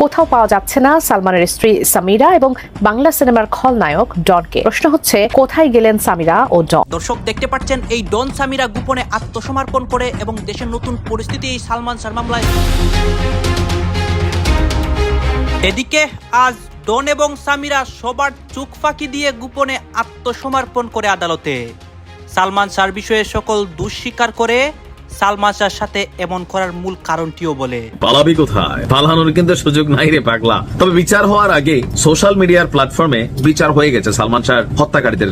কোথাও পাওয়া যাচ্ছে না সালমানের স্ত্রী সামিরা এবং বাংলা সিনেমার খলনায়ক ডনকে। প্রশ্ন হচ্ছে, কোথায় গেলেন সামিরা ও ডন? দর্শক, দেখতে পাচ্ছেন, এই ডন সামিরা গোপনে আত্মসমর্পণ করে এবং দেশের নতুন পরিস্থিতি এই সালমান শাহ মামলায়। এদিকে, আজ ডন এবং সামিরা সবার চোখ ফাঁকি দিয়ে গোপনে আত্মসমর্পণ করে আদালতে। সালমান শাহর বিষয়ে সকল দোষ স্বীকার করে সালমান শাহর সাথে এমন করার মূল কারণটিও বলে। পালাবি কোথায়? পালানোর কিন্তু সুযোগ নাই রে পাগলা। তবে বিচার হওয়ার আগে সোশ্যাল মিডিয়ার প্ল্যাটফর্মে বিচার হয়ে গেছে সালমান শাহ হত্যাকারীদের।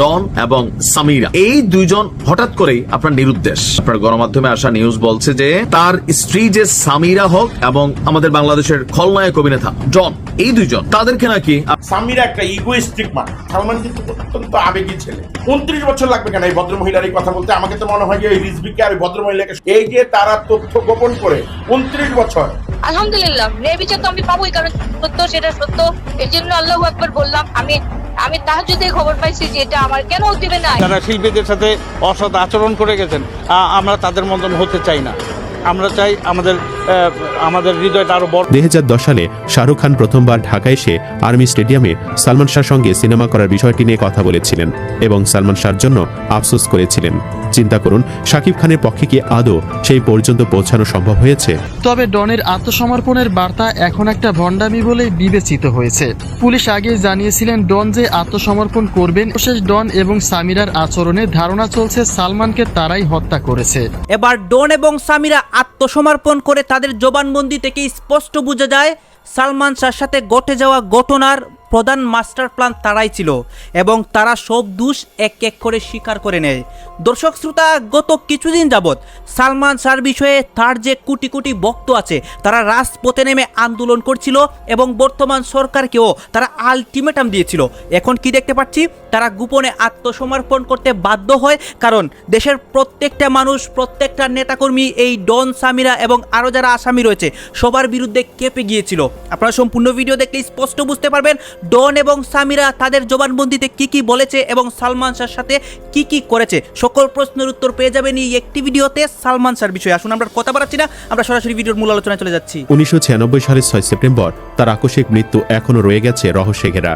ডন এবং সামিরা। এই দুইজন হঠাৎ করেই আপনার নিরুদ্দেশ। আপনার গণমাধ্যমে আসা নিউজ বলছে যে তার স্ত্রী যে সামিরা হোক এবং আমাদের বাংলাদেশের খলনায়ক অভিনেতা ডন এই দুইজন তাদেরকে নাকি সামিরা একটা ইগোইস্টিক মানুষ সালমান কিন্তু অত্যন্ত আবেগী ছেলে। উনত্রিশ বছর লাগবে কেন এই ভদ্রমহিলার এই কথা বলতে? আমাকে তো মনে হয় যে এই রিজবিকে আর ওই ভদ্রমহিলাকে এই যে তারা তথ্য গোপন করে উনত্রিশ বছর। আলহামদুলিল্লাহ ন্যায় বিচার তো আমি পাবোই কারণ সত্য সেটা সত্য। এর জন্য আল্লাহ একবার বললাম আমি আমি তার যদি খবর পাইছি যে এটা আমার কেন দিবে না যারা শিল্পীদের সাথে অসৎ আচরণ করে গেছেন আমরা তাদের মতন হতে চাই না। আমরা চাই আমাদের আহ, আমাদের হৃদয়টা আরও বড়। দুই হাজার দশ সালে শাহরুখ খান প্রথমবার ঢাকায় এসে আর্মি স্টেডিয়ামে সালমান শাহর সঙ্গে সিনেমা করার বিষয়টি নিয়ে কথা বলেছিলেন এবং সালমান শাহর জন্য আফসোস করেছিলেন। চিন্তা করুন শাকিব খানের পক্ষে কি আদৌ সেই পর্যন্ত পৌঁছানো সম্ভব হয়েছে? তবে ডনের আত্মসমর্পণের বার্তা এখন একটা ভণ্ডামি বলেই বিবেচিত হয়েছে। পুলিশ আগেই জানিয়েছিলেন ডন যে আত্মসমর্পণ করবেন। শেষ ডন এবং সামিরার আচরণে ধারণা চলছে সালমানকে তারাই হত্যা করেছে। এবার ডন এবং সামিরা আত্মসমর্পণ করে তাদের জবানবন্দি থেকে স্পষ্ট বোঝা যায় সালমান শাহর সাথে ঘটে যাওয়া ঘটনার প্রধান মাস্টার প্ল্যান তারাই ছিল এবং তারা সব দোষ এক এক করে স্বীকার করে নেয়। দর্শক শ্রোতা, গত কিছুদিন যাবৎ সালমান শাহর বিষয়ে তার যে কোটি কোটি ভক্ত আছে, তারা রাজপথে নেমে আন্দোলন করছিল এবং বর্তমান সরকারকেও তারা আলটিমেটাম দিয়েছিল। এখন কি দেখতে পাচ্ছি? তারা গোপনে আত্মসমর্পণ করতে বাধ্য হয়, কারণ দেশের প্রত্যেকটা মানুষ, প্রত্যেকটা নেতাকর্মী, এই ডন সামিরা এবং আরও যারা আসামি রয়েছে, সবার বিরুদ্ধে কেঁপে গিয়েছিল। আপনারা সম্পূর্ণ ভিডিও দেখলে স্পষ্ট বুঝতে পারবেন ডন এবং সামিরা তাদের জবানবন্দিতে কি কি বলেছে এবং সালমান শাহর সাথে কি কি করেছে? সকল প্রশ্নের উত্তর পেয়ে যাবেন এই একটি ভিডিওতে সালমান শাহর বিষয়ে। আসুন, আমরা কথা বাড়াচ্ছি না, আমরা সরাসরি ভিডিওর মূল আলোচনায় চলে যাচ্ছি। উনিশশো সালের ছয় সেপ্টেম্বর, তার আকস্মিক মৃত্যু এখনও রয়ে গেছে রহস্যে ঘেরা।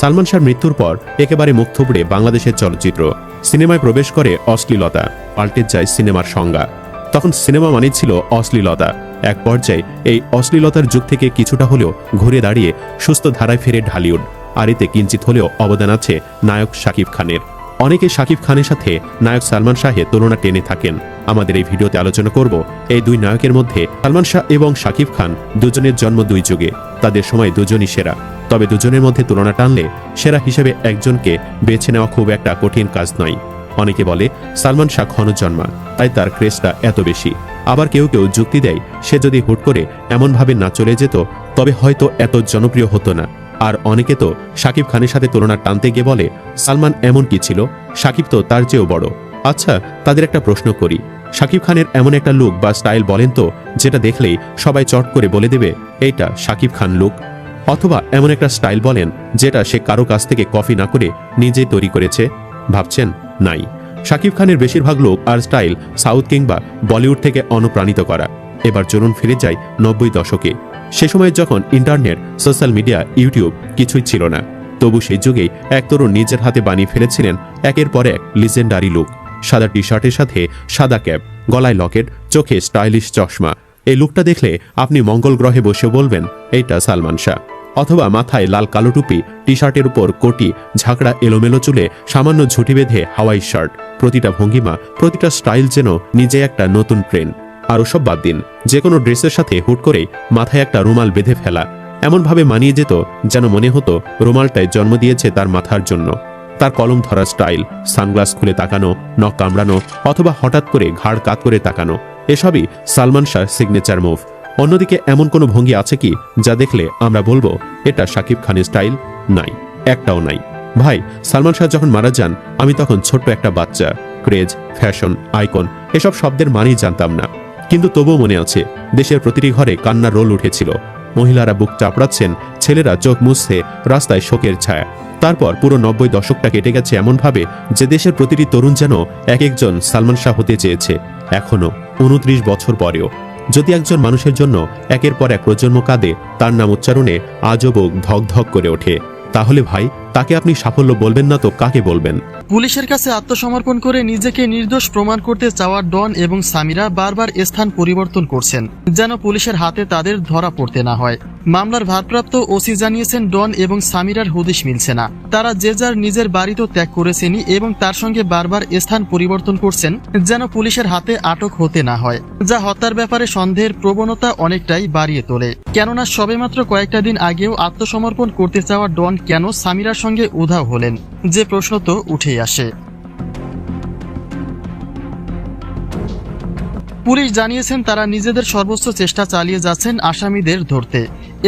সালমান শাহর মৃত্যুর পর একেবারে মুখ থুবড়ে বাংলাদেশের চলচ্চিত্র। সিনেমায় প্রবেশ করে অশ্লীলতা, পাল্টে যায় সিনেমার সংজ্ঞা। তখন সিনেমা মানেই ছিল অশ্লীলতা। এক পর্যায়ে এই অশ্লীলতার যুগ থেকে কিছুটা হলেও ঘুরে দাঁড়িয়ে সুস্থ ধারায় ফেরে ঢালিউড। আর এতে কিঞ্চিত হলেও অবদান আছে নায়ক শাকিব খানের। অনেকে শাকিব খানের সাথে নায়ক সালমান শাহের তুলনা টেনে থাকেন। আমাদের এই ভিডিওতে আলোচনা করব এই দুই নায়কের মধ্যে সালমান শাহ এবং শাকিব খান দুজনের জন্ম দুই যুগে। তাদের সময় দুজনই সেরা। তবে দুজনের মধ্যে তুলনা টানলে সেরা হিসেবে একজনকে বেছে নেওয়া খুব একটা কঠিন কাজ নয়। অনেকে বলে, সালমান শাহ ক্ষণজন্মা তাই তার ক্রেজটা এত বেশি। আবার কেউ কেউ যুক্তি দেয়, সে যদি হুট করে এমনভাবে না চলে যেত, তবে হয়তো এত জনপ্রিয় হতো না। আর অনেকে তো শাকিব খানের সাথে তুলনা টানতে গিয়ে বলে, সালমান এমন কি ছিল? শাকিব তো তার চেয়েও বড়। আচ্ছা তাদের একটা প্রশ্ন করি। শাকিব খানের এমন একটা লুক বা স্টাইল বলেন তো, যেটা দেখলেই সবাই চট করে বলে দেবে, এইটা সাকিব খান লুক অথবা এমন একটা স্টাইল বলেন, যেটা সে কারও কাছ থেকে কপি না করে নিজেই তৈরি করেছে? ভাবছেন? নাই। শাকিব খানের বেশিরভাগ লোক আর স্টাইল সাউথ কিংবা বলিউড থেকে অনুপ্রাণিত করা। এবার চলুন ফিরে যাই নব্বই দশকে। সে সময় যখন ইন্টারনেট, সোশ্যাল মিডিয়া, ইউটিউব কিছুই ছিল না, তবু সেই যুগেই এক তরুণ নিজের হাতে বানিয়ে ফেলেছিলেন একের পর এক লিজেন্ডারি লুক সাদা টি শার্টের সাথে সাদা ক্যাপ, গলায় লকেট, চোখে স্টাইলিশ চশমা। এই লুকটা দেখলে আপনি মঙ্গল গ্রহে বসে বলবেন, এইটা সালমান শাহ। অথবা মাথায় লাল কালো টুপি টি শার্টের উপর কোটি, ঝাঁকড়া এলোমেলো চুলে সামান্য ঝুঁটি বেঁধে হাওয়াই শার্ট। প্রতিটা ভঙ্গিমা, প্রতিটা স্টাইল যেন নিজে একটা নতুন ট্রেন আর ওসব বাদ দিন যে কোনো ড্রেসের সাথে হুট করেই মাথায় একটা রুমাল বেঁধে ফেলা। এমনভাবে মানিয়ে যেত যেন মনে হতো রুমালটায় জন্ম দিয়েছে তার মাথার জন্য। তার কলম ধরা স্টাইল, সানগ্লাস খুলে তাকানো, নখ কামড়ানো, অথবা হঠাৎ করে ঘাড় কাত করে তাকানো, এসবই সালমান শাহ সিগনেচার মুভ অন্যদিকে এমন কোনো ভঙ্গি আছে কি যা দেখলে আমরা বলব, এটা শাকিব খানের স্টাইল? নাই, একটাও নাই। ভাই, সালমান শাহ যখন মারা যান, আমি তখন ছোট্ট একটা বাচ্চা ক্রেজ ফ্যাশন আইকন এসব শব্দের মানেই জানতাম না। কিন্তু তবুও মনে আছে, দেশের প্রতিটি ঘরে কান্নার রোল উঠেছিল। মহিলারা বুক চাপড়াচ্ছেন, ছেলেরা চোখ মুছছে, রাস্তায় শোকের ছায়া। তারপর পুরো নব্বই দশকটা কেটে গেছে এমনভাবে যে দেশের প্রতিটি তরুণ যেন এক একজন সালমান শাহ হতে চেয়েছে। এখনও, উনত্রিশ বছর পরেও। যদি একজন মানুষের জন্য একের পর এক প্রজন্ম কাঁদে, তার নাম উচ্চারণে আজও ধক ধক করে ওঠে। তাহলে ভাই, তাকে আপনি সাফল্য বলবেন না তো কাকে বলবেন? পুলিশের কাছে আত্মসমর্পণ করে নিজেকে নির্দোষ প্রমাণ করতে চাওয়া ডন এবং সামিরা বারবার স্থান পরিবর্তন করছেন, যেন পুলিশের হাতে তাদের ধরা পড়তে না হয়। মামলার ভারপ্রাপ্ত ওসি জানিয়েছেন, ডন এবং সামিরার হদিশ মিলছে না। তারা যে যার নিজের বাড়ি তো ত্যাগ করেছেনই এবং তার সঙ্গে বারবার স্থান পরিবর্তন করছেন, যেন পুলিশের হাতে আটক হতে না হয়, যা হত্যার ব্যাপারে সন্দেহের প্রবণতা অনেকটাই বাড়িয়ে তোলে। কেননা সবেমাত্র কয়েকটা দিন আগেও আত্মসমর্পণ করতে চাওয়া ডন কেন সামিরার সঙ্গে উধাও হলেন, যে প্রশ্ন তো উঠেই আসে। পুলিশ জানিয়েছেন তারা নিজেদের সর্বোচ্চ চেষ্টা চালিয়ে যাচ্ছেন আসামিদের ধরতে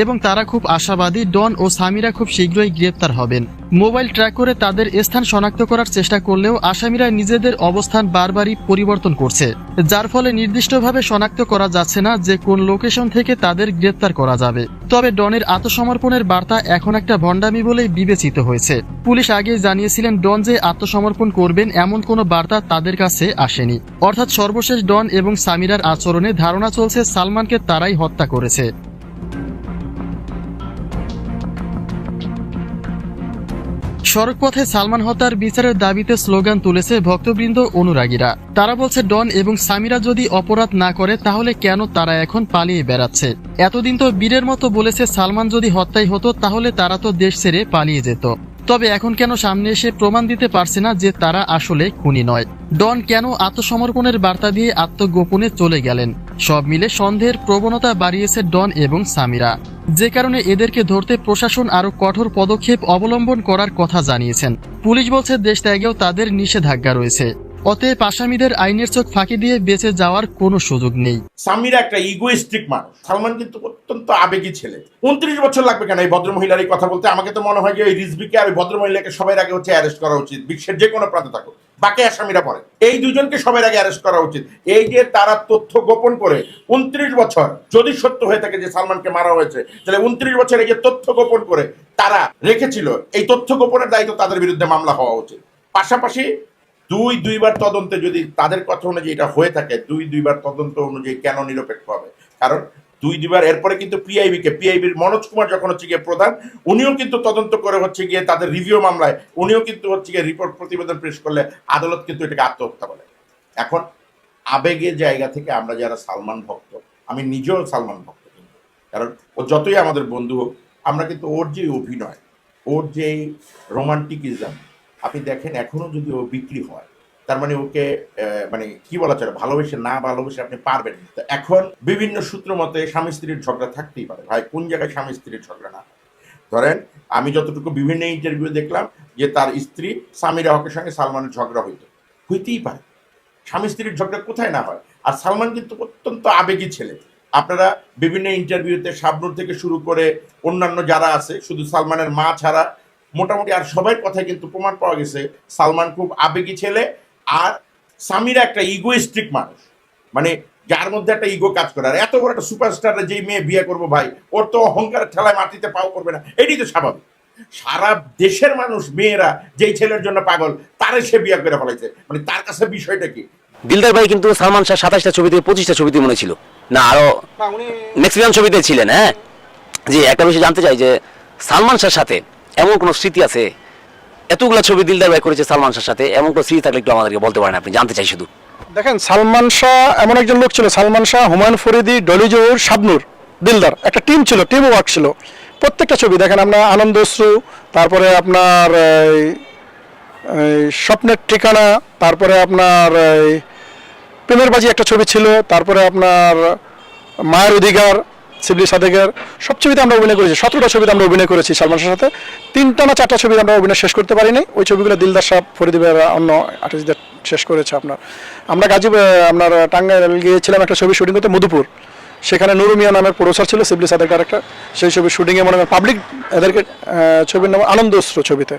এবং তারা খুব আশাবাদী ডন ও সামিরা খুব শীঘ্রই গ্রেপ্তার হবেন। মোবাইল ট্র্যাক করে তাদের স্থান শনাক্ত করার চেষ্টা করলেও আসামিরা নিজেদের অবস্থান বারবারই পরিবর্তন করছে। যার ফলে নির্দিষ্টভাবে শনাক্ত করা যাচ্ছে না যে কোন লোকেশন থেকে তাদের গ্রেপ্তার করা যাবে। তবে ডনের আত্মসমর্পণের বার্তা এখন একটা ভণ্ডামি বলেই বিবেচিত হয়েছে। পুলিশ আগেই জানিয়েছিলেন, ডন যে আত্মসমর্পণ করবেন এমন কোনো বার্তা তাদের কাছে আসেনি। অর্থাৎ সর্বশেষ ডন এবং সামিরার আচরণে ধারণা চলছে সালমানকে তারাই হত্যা করেছে। সড়কপথে সালমান হত্যার বিচারের দাবিতে স্লোগান তুলেছে ভক্তবৃন্দ অনুরাগীরা। তারা বলছে, ডন এবং সামিরা যদি অপরাধ না করে, তাহলে কেন তারা এখন পালিয়ে বেড়াচ্ছে? এতদিন তো বীরের মতো বলেছে, সালমান যদি হত্যাই হতো, তাহলে তারা তো দেশ ছেড়ে পালিয়ে যেত। তবে এখন কেন সামনে এসে প্রমাণ দিতে পারছে না যে তারা আসলে খুনি নয়? ডন কেন আত্মসমর্পণের বার্তা দিয়ে আত্মগোপনে চলে গেলেন? সব মিলে সন্দেহের প্রবণতা বাড়িয়েছে ডন এবং সামিরা। যে কারণে এদেরকে ধরতে প্রশাসন আরও কঠোর পদক্ষেপ অবলম্বন করার কথা জানিয়েছেন। পুলিশ বলছে দেশ ত্যাগেও তাদের নিষেধাজ্ঞা রয়েছে। অতএব আসামিদের আইনের চোখ ফাঁকি দিয়ে বেঁচে যাওয়ার কোনো সুযোগ নেই। সামিরা একটা ইগোইস্টিক মানুষ। সালমান কিন্তু অত্যন্ত আবেগী ছেলে। উনত্রিশ বছর লাগবে কেন এই ভদ্র মহিলার এই কথা বলতে? আমাকে তো মনে হয় যে এই রিজবিকে আর ওই ভদ্র মহিলাকে সবার আগে হচ্ছে অ্যারেস্ট করা উচিত। বিশ্বের যে কোনো প্রান্তে থাকুক। বাকি আসামিরা পরে এই দুজনকে সবার আগে অ্যারেস্ট করা উচিত। এই যে তারা তথ্য গোপন করে উনত্রিশ বছর যদি সত্য হয়ে থাকে যে সালমানকে মারা হয়েছে, তাহলে উনত্রিশ বছর এই যে তথ্য গোপন করে তারা রেখেছিল, এই তথ্য গোপনের দায়িত্ব তাদের বিরুদ্ধে মামলা হওয়া উচিত। পাশাপাশি দুই, দুইবার তদন্তে যদি তাদের কথা অনুযায়ী এটা হয়ে থাকে, দুই, দুইবার তদন্ত অনুযায়ী কেন নিরপেক্ষ হবে? কারণ দুই, দুইবার, এরপরে কিন্তু পিআইবি কে পিআইবির মনোজ কুমার যখন হচ্ছে গিয়ে প্রধান, উনিও কিন্তু তদন্ত করে হচ্ছে গিয়ে তাদের রিভিউ মামলায়, উনিও কিন্তু হচ্ছে গিয়ে রিপোর্ট প্রতিবেদন পেশ করলে আদালত কিন্তু এটাকে আত্মহত্যা বলে। এখন আবেগের জায়গা থেকে আমরা যারা সালমান ভক্ত, আমি নিজেও সালমান ভক্ত কিন্তু, কারণ ও যতই আমাদের বন্ধু হোক, আমরা কিন্তু ওর যে অভিনয়, ওর যে রোমান্টিকিজম আপনি দেখেন এখনও যদি ও বিক্রি হয়, তার মানে ওকে মানে কি বলা চলে, ভালোবেসে না ভালোবেসে আপনি পারবেন। তো এখন বিভিন্ন সূত্র মতে স্বামী স্ত্রীর ঝগড়া থাকতেই পারে। ভাই, কোন জায়গায় স্বামী স্ত্রীর ঝগড়া না? ধরেন, আমি যতটুকু বিভিন্ন ইন্টারভিউ দেখলাম যে তার স্ত্রী সামিরা হকের সঙ্গে সালমানের ঝগড়া হইতো। হইতেই পারে। স্বামী স্ত্রীর ঝগড়া কোথায় না হয়? আর সালমান কিন্তু অত্যন্ত আবেগী ছেলে। আপনারা বিভিন্ন ইন্টারভিউতে শাবনুর থেকে শুরু করে অন্যান্য যারা আছে, শুধু সালমানের মা ছাড়া মোটামুটি আর সবাই কথায় কিন্তু প্রমাণ পাওয়া গেছে সালমান খুব আবেগী ছেলে আর সামিরা একটা ইগোইস্টিক মানুষ। মানে যার মধ্যে একটা ইগো কাজ করে। আর এত বড় একটা সুপারস্টার যে মেয়ে বিয়ে করব ভাই ওর তো অহংকার ঠেলায় মাটিতে পাও করবে না। এটাই তো স্বাভাবিক। সারা দেশের মানুষ মেয়েরা যেই ছেলের জন্য পাগল তারে সে বিয়ে করে ফেলাইছে। মানে তার কাছে বিষয়টা কি? দিলদার ভাই কিন্তু সালমান শাহ সাতাশটা ছবিতে পঁচিশটা ছবিতে মনে ছিল। না আরও ম্যাক্সিমাম ছবিতে ছিলেন হ্যাঁ? জি একটা বিষয় জানতে চাই যে সালমান শাহর সাথে এমন কোনো স্মৃতি আছে? এতগুলা ছবি দিলদার ভাই করেছে সালমান শাহর সাথে, এমন কোনো স্মৃতি থাকলে একটু আমাদেরকে বলতে পারেন আপনি, জানতে চাই শুধু। দেখেন, সালমান শাহ এমন একজন লোক ছিল, সালমান শাহ, হুমায়ুন ফরিদি, ডলি জহুর, শাবনুর, দিলদার, একটা টিম ছিল টিম ওয়ার্ক ছিল। প্রত্যেকটা ছবি, দেখেন আমরা আনন্দ অশ্রু, তারপরে আপনার স্বপ্নের ঠিকানা, তারপরে আপনার প্রেমের বাজি একটা ছবি ছিল, তারপরে আপনার মায়ের অধিকার শিবলি সাদেকের সব ছবিতে আমরা অভিনয় করেছি, সতেরোটা ছবিতে আমরা অভিনয় করেছি সালমান সাথে। তিনটা না চারটা ছবি আমরা অভিনয় শেষ করতে পারিনি। ওই ছবিগুলো দিলদার সাহ ফরিদিবের অন্য আর্টিস্টদের শেষ করেছে আপনার। আমরা গাজী আপনার টাঙ্গাইল গিয়েছিলাম একটা ছবি শুটিং করতে, মধুপুর। সেখানে নুরু মিয়া নামের প্রডিউসার ছিল শিবলি সাদেকার একটা। সেই ছবির শুটিংয়ে মনে পাবলিক এদেরকে ছবির নাম আনন্দ ছবিতে।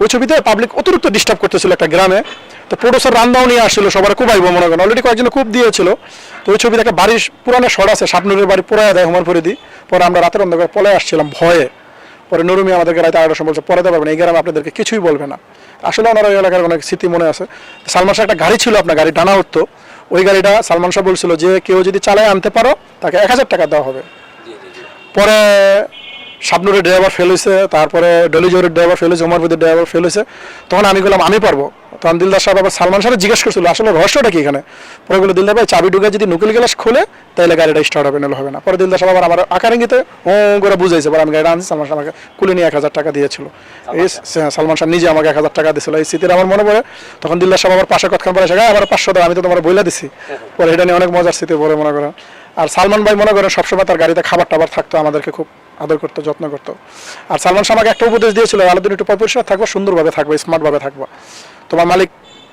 ওই ছবিতে পাবলিক অতিরিক্ত ডিস্টার্ব করতেছিল একটা গ্রামে। তো প্রডিউসার রান্দাও নিয়ে আসছিল, সবার খুব আইব মনে করেন। অলরেডি কয়েকজন খুব দিয়েছিল। তো ওই ছবি থেকে বাড়ির পুরানো শট আছে, শাপনুরের বাড়ি পুরায় দেয় হুমান ফরিদি। পরে আমরা রাতের অন্ধকার পলে আসছিলাম ভয়ে। পরে নুরুমি আমাদেরকে রাতে আড়াইটার সময় পরে দেওয়া পারবেন এই গ্রামে আপনাদেরকে কিছুই বলবে না। আসলে ওনার ওই এলাকার অনেক স্মৃতি মনে আছে। সালমান শাহ একটা গাড়ি ছিল আপনার, গাড়ি ডানা উঠতো ওই গাড়িটা সালমান শাহ বলছিল যে কেউ যদি চালায় আনতে পারো তাকে এক হাজার টাকা দেওয়া হবে। পরে শাবনুরের ড্রাইভার ফেল হয়েছে তারপরে ডলিজোরের ড্রাইভার ফেল হয়েছে উমরপুদের ড্রাইভার ফেল হয়েছে। তখন আমি বললাম আমি পারব। তখন দিলদার সাহেব আবার সালমান শাহ জিজ্ঞেস করছিল আসলে রহস্যটা কি এখানে? পরে বলে দিলদার ভাই চাবি ঢুকে যদি নুকিল গ্লাস খুলে তাহলে গাড়িটা স্টার্ট হবে নাহলে হবে না। পরে দিলদার সাহেব আবার আমার আকারেঙ্গিতে ও করে বুঝাইছে পরে আমি গাড়িটা আনছি সালমান শাহ আমাকে কুলে নিয়ে এক হাজার টাকা দিয়েছিল। এই সালমান শাহ নিজে আমাকে এক হাজার টাকা দিয়েছিল। এই স্মৃতির আমার মনে পড়ে তখন দিলদার সাহেব আবার পাশে কতক্ষণ পরে "গায়ে, আমার পাঁচশো দাও আমি তো তোমার বইলা দিছি। পরে এটা নিয়ে অনেক মজার স্মৃতি পরে মনে করেন। আর সালমান ভাই মনে করেন সবসময় তার গাড়িতে খাবার টাবার থাকতো আমাদেরকে খুব আদর করতো যত্ন করতো। আর সালমান শাহ আমাকে একটা উপদেশ দিয়েছিল আলাদিন একটু পরিষ্কার থাকব সুন্দরভাবে থাকব স্মার্টভাবে থাকব। তোমার মালিক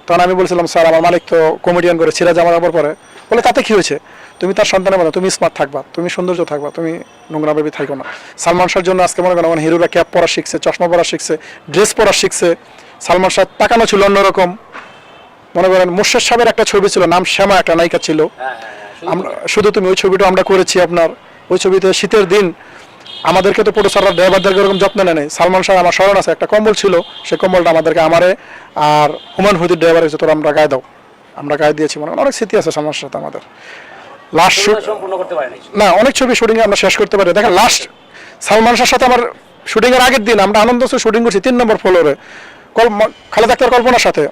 তখন আমি বলছিলাম স্যার আমার মালিক তো কমেডিয়ান করে সিরাজ আমার ওপর পরে। বলে তাতে কি হয়েছে? তুমি তার সন্তানের মতো তুমি স্মার্ট থাকবা তুমি সৌন্দর্য থাকবা তুমি নোংরা ভেবে থাকো না। সালমান শাহর জন্য আজকে মনে করেন আমার হিরোরা ক্যাপ পরা শিখছে চশমা পরা শিখছে ড্রেস পরা শিখছে। সালমান শাহ তাকানো ছিল অন্যরকম। মনে করেন মুর্শেদ সাহেবের একটা ছবি ছিল নাম শ্যামা একটা নায়িকা ছিল। আমরা শুধু তুমি ওই ছবিটা আমরা করেছি আপনার। ওই ছবিতে শীতের দিন আমাদেরকে তো প্রোডিউসাররা ড্রাইভারদেরকে এরকম যত্ন নেয় নাই। সালমান শাহ আমার স্মরণ আছে একটা কম্বল ছিল সে কম্বলটা আমাদেরকে আমারে আর হুমায়ুন হুদির ড্রাইভার হয়েছে তোরা আমরা গায়ে দাও। আমরা গায়ে দিয়েছি মানে অনেক স্মৃতি আছে সালমান সাথে আমাদের। লাস্ট শুট সম্পূর্ণ করতে পারেনি। না অনেক ছবি শুটিং আমরা শেষ করতে পারি। দেখেন লাস্ট সালমান শাহর সাথে আমার শুটিং এর আগের দিন আমরা আনন্দ শুটিং করছি তিন নম্বর ফ্লোরে কল খালেদ আক্তার কল্পনার সাথে।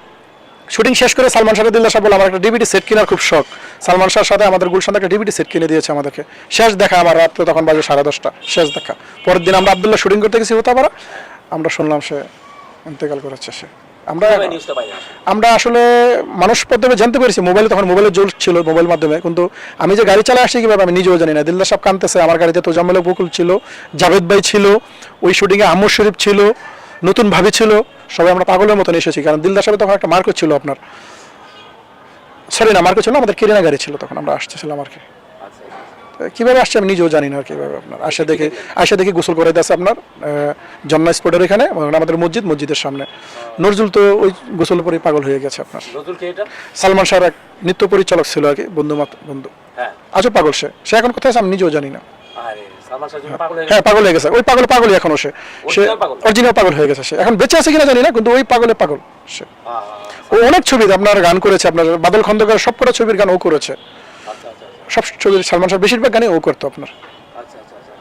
শুটিং শেষ করে সালমান শাহ দিল্লা সাহেব বলে আমার একটা ডিভিডি সেট কেনার খুব শখ। সালমান শাহর সাথে আমাদের গুলশান একটা ডিভিডি সেট কিনে দিয়েছে আমাদেরকে। শেষ দেখা আমার রাত্রে তখন বাজে সাড়ে দশটা শেষ দেখা। পরের দিন আমরা আবদুল্লাহ শুটিং করতে গেছি হতাপাড়া। আমরা শুনলাম সে ইন্তেকাল করেছে সে। আমরা আমরা আসলে মানুষ মাধ্যমে জানতে পেরেছি মোবাইলে তখন মোবাইলের জোর ছিল মোবাইল মাধ্যমে। কিন্তু আমি যে গাড়ি চালা আসছি কীভাবে আমি নিজেও জানি না। দিলদার সব কানতেছে আমার গাড়িতে তো জামাল বকুল ছিল। জাভেদ ভাই ছিল ওই শুটিংয়ে আমর শরীফ ছিল। নতুন ভাবি ছিল সবাই আমরা পাগলের মতন এসেছি কারণ দিলদার সাহেব তখন একটা মার্কেট ছিল আপনার। সরি না মার্কেট ছিল আমাদের কেরিনা গাড়ি ছিল তখন আমরা আসতেছিলাম আর কি। কীভাবে আসছে আমি নিজেও জানি না আর কীভাবে আপনার। আসে দেখে আসে দেখে গোসল করে দিয়েছে আপনার আহ, জন্না স্পটের এখানে আমাদের মসজিদ মসজিদের সামনে। নজরুল তো ওই গোসল পরে পাগল হয়ে গেছে আপনার। সালমান শাহর এক নৃত্য পরিচালক ছিল আর কি বন্ধু মাত- বন্ধু। হ্যাঁ। আজও পাগল সে। সে এখন কোথায় আছে আমি নিজেও জানি না। পাগল হয়ে হ্যাঁ পাগল হয়ে গেছে। ওই পাগল পাগলই এখনও সে। সে অরিজিনাল পাগল। হয়ে গেছে সে। এখন বেঁচে আছে কিনা জানি না কিন্তু ওই পাগলে পাগল সে। ও অনেক ছবিতে আপনার গান করেছে আপনার বাদল খন্দকার সবকটা ছবির গান ও করেছে। আচ্ছা আচ্ছা আচ্ছা। সব ছবির সালমান শাহ বেশিরভাগ গানই ও করতো আপনার। আচ্ছা আচ্ছা আচ্ছা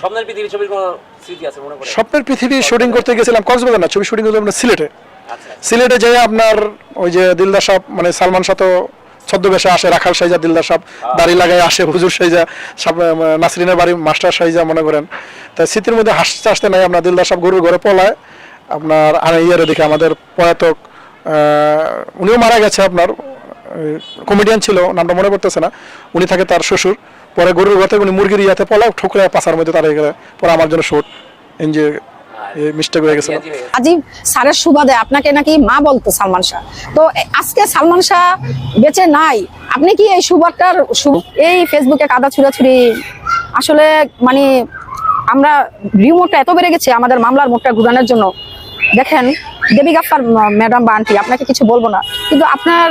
স্বপ্নের পৃথিবী ছবির কোনো স্মৃতি আছে মনে পড়ে স্বপ্নের পৃথিবী শুটিং করতে গেছিলাম কক্সবাজার না ছবি শুটিং করতে আমরা সিলেটে। আচ্ছা সিলেটে যেয়ে আপনার ওই যে দিলদার সাহেব মানে সালমান শাহ তো ছদ্মবেশে আসে রাখাল সাইজা দিলদার সাহেব দাড়ি লাগাই আসে হুজুর সাইজা সব নাসরিনের বাড়ি মাস্টার সাইজা মনে করেন। তাই স্মৃতির মধ্যে হাসতে হাসতে নাই আপনার দিলদার সাহেব গরুর ঘরে পলায়। আপনার আর ইয়ারে দেখে আমাদের পলাতক আহ, উনিও মারা গেছে আপনার কমেডিয়ান ছিল নামটা মনে পড়তেছে না। উনি থাকে তার শ্বশুর পরে গরুর ঘর থেকে উনি মুরগির ইয়াতে পলায় ঠুকরে পাশার মধ্যে তারা গেলে পরে আমার জন্য শোট এনজয় মিস্টেক হয়ে গেছে। ইয়াজি গেছে। আজিব স্যারের সুবাদে আপনাকে নাকি মা বলতো সালমান শাহ। তো আজকে সালমান শাহ বেঁচে নাই। আপনি কি এই সুবাদটার এই ফেসবুকে কাদা ছুড়াছুড়ি? আসলে মানে আমরা এত বেড়ে গেছে আমাদের মামলার মুখটা ঘুরানোর জন্য। দেখেন দেবী গাফার ম্যাডাম বা আন্টি আপনাকে কিছু বলব না। কিন্তু আপনার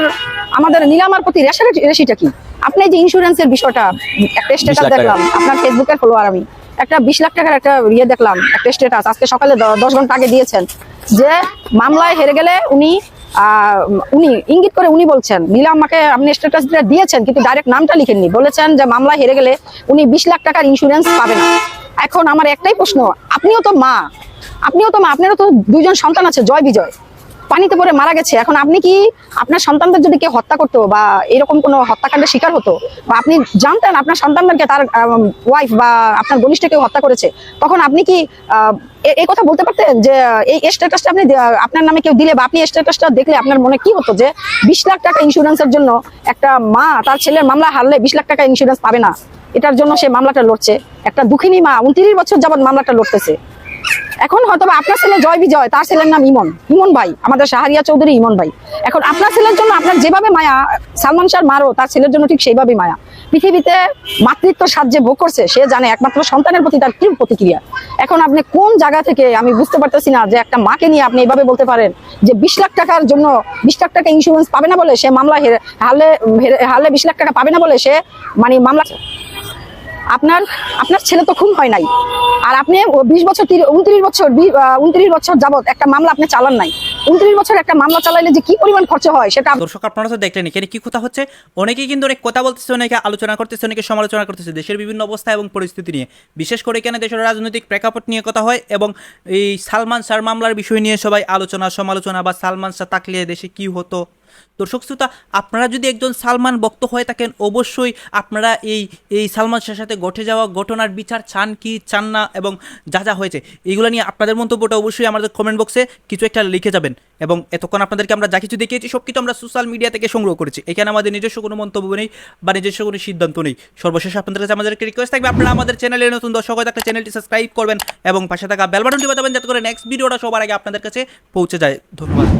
আমাদের নিলামার প্রতি রেশিটা কি? আপনি যে ইন্স্যুরেন্সের বিষয়টা একটা স্ট্যাটাস দেখলাম আপনার ফেসবুকের ফলোয়ার আমি। একটা বিশ লাখ টাকার একটা ইয়ে দেখলাম, একটা স্ট্যাটাস আজকে সকালে দশ ঘণ্টা আগে দিয়েছেন যে মামলায় হেরে গেলে উনি উনি, ইঙ্গিত করে উনি বলছেন নীলাম আমাকে আপনি স্ট্যাটাস দিয়েছেন, কিন্তু ডাইরেক্ট নামটা লিখেননি। বলেছেন যে মামলায় হেরে গেলে উনি বিশ লাখ টাকার ইন্স্যুরেন্স পাবেন এখন আমার একটাই প্রশ্ন, আপনিও তো মা, আপনিও তো মা, আপনারও তো দুইজন সন্তান আছে, জয় বিজয়। পানিতে পড়ে মারা গেছে, এখন আপনি কি আপনার সন্তানদের যদি কেউ হত্যা করতো বা এরকম কোনো হত্যাকাণ্ডের শিকার হতো, বা আপনি জানতেন আপনার সন্তানদেরকে তার ওয়াইফ বা আপনার ঘনিষ্ঠ কেউ হত্যা করেছে, তখন আপনি কি এই কথা বলতে পারতেন যে, এই স্ট্যাটাসটা আপনি আপনার নামে কেউ দিলে বা আপনি স্ট্যাটাসটা দেখলে আপনার মনে কি হতো যে, বিশ লাখ টাকা ইন্স্যুরেন্সের জন্য একটা মা তার ছেলের মামলা হারলে বিশ লাখ টাকা ইন্স্যুরেন্স পাবে না? এটার জন্য সে মামলাটা লড়ছে। একটা দুঃখিনী মা, উনত্রিশ বছর যাবত মামলাটা লড়তেছে। এখন হয়তো আপনার ছেলে জয় বিজয়, তার ছেলের নাম ইমন। ইমন ভাই, আমাদের শাহরিয়া চৌধুরী ইমন ভাই। এখন আপনার ছেলের জন্য আপনার যেভাবে মায়া, সালমান শাহ মারো তার ছেলের জন্য ঠিক সেইভাবেই মায়া। পৃথিবীতে মাতৃত্ব সাহায্যে ভোগ করছে, সে জানে একমাত্র সন্তানের প্রতি তার কি প্রতিক্রিয়া। এখন আপনি কোন জায়গা থেকে, আমি বুঝতে পারতেছি না যে একটা মাকে নিয়ে আপনি এইভাবে বলতে পারেন যে বিশ লাখ টাকার জন্য, বিশ লাখ টাকা ইন্স্যুরেন্স পাবে না বলে সে মামলা হেরে হারলে হারলে বিশ লাখ টাকা পাবে না বলে সে মানে মামলা আপনার আপনার ছেলে তো খুন হয় নাই। আর আপনি বিশ বছর উনত্রিশ বছর উনত্রিশ বছর যাবত একটা মামলা আপনি চালান নাই। উনত্রিশ বছর একটা মামলা চালাইলে যে কি পরিমাণ খরচ হয় সেটা দর্শক, আপনারা তো দেখলেন এখানে কি কথা হচ্ছে? অনেকেই কিন্তু অনেক কথা বলতেছে, অনেকে আলোচনা করতেছে, অনেকে সমালোচনা করতেছে। দেশের বিভিন্ন অবস্থা এবং পরিস্থিতি নিয়ে। বিশেষ করে এখানে দেশের রাজনৈতিক প্রেক্ষাপট নিয়ে কথা হয় এবং এই সালমান শাহর মামলার বিষয় নিয়ে সবাই আলোচনা, সমালোচনা বা সালমান শাহ থাকলে দেশে কি হতো? দর্শক শ্রোতা, আপনারা যদি একজন সালমান ভক্ত হয়ে থাকেন, অবশ্যই আপনারা এই এই সালমান শাহের সাথে ঘটে যাওয়া ঘটনার বিচার চান কি চান না এবং যা যা হয়েছে, এইগুলো নিয়ে আপনাদের মন্তব্যটা অবশ্যই আমাদের কমেন্ট বক্সে কিছু একটা লিখে যাবেন। এবং এতক্ষণ আপনাদেরকে আমরা যা কিছু দেখিয়েছি, সব কিছু আমরা সোশ্যাল মিডিয়া থেকে সংগ্রহ করেছি। এখানে আমাদের নিজস্ব কোনো মন্তব্য নেই বা নিজস্ব কোনো সিদ্ধান্ত নেই। সর্বশেষ আপনাদের কাছে আমাদেরকে রিকোয়েস্ট থাকবে, আপনারা আমাদের চ্যানেলে নতুন দর্শক হয়ে থাকলে চ্যানেলটি সাবস্ক্রাইব করবেন এবং পাশে থাকা বেল বাটনটি বাজাবেন যাতে করে নেক্সট ভিডিওটা সবার আগে আপনাদের কাছে পৌঁছে যায়। ধন্যবাদ।